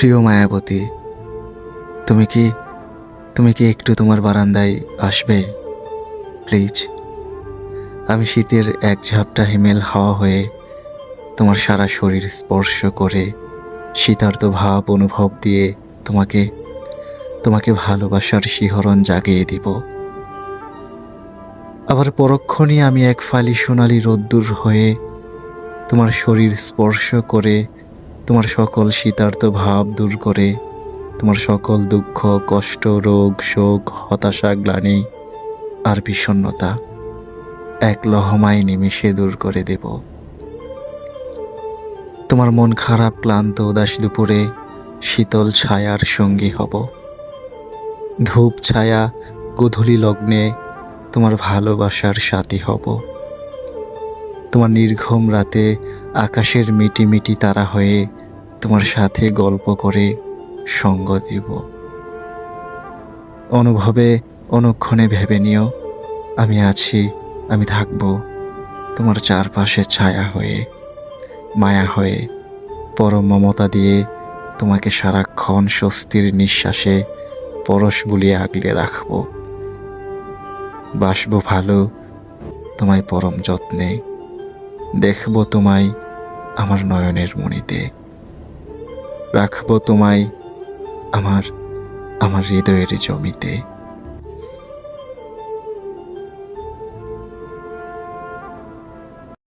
প্রিয় মায়াবতী, তুমি কি তুমি কি একটু তোমার বারান্দায় আসবে? প্লিজ। আমি শীতের এক ঝাপটা হিমেল হাওয়া হয়ে তোমার সারা শরীর স্পর্শ করে শীতার্ত ভাব অনুভব দিয়ে তোমাকে তোমাকে ভালোবাসার শিহরণ জাগিয়ে দিব। আবার পরক্ষণে আমি এক ফালি সোনালি রোদ্দুর হয়ে তোমার শরীর স্পর্শ করে তোমার সকল শীতার্ত ভাব দূর করে, তোমার সকল দুঃখ, কষ্ট, রোগ, শোক, হতাশা, গ্লানি আর বিষণ্ণতা এক লহমায় নিমিশে দূর করে দেব। তোমার মন খারাপ, ক্লান্ত, উদাস দুপুরে শীতল ছায়ার সঙ্গী হব। ধূপ ছায়া, গোধূলি লগ্নে তোমার ভালোবাসার সাথী হব। তোমার নির্ঘুম রাতে আকাশের মিটি মিটি তারা হয়ে তোমার সাথে গল্প করে সঙ্গ দিব। অনুভবে, অনুক্ষণে ভেবে নিও, আমি আছি, আমি থাকব, তোমার চারপাশে ছায়া হয়ে, মায়া হয়ে, পরম মমতা দিয়ে তোমাকে সারাক্ষণ স্বস্তির নিঃশ্বাসে পরশ বুলিয়ে আগলে রাখব। বাসব ভালো, তোমায় পরম যত্নে দেখব তোমায় আমার নয়নের মণিতে। রাখব তোমায় আমার আমার হৃদয়ের জমিতে।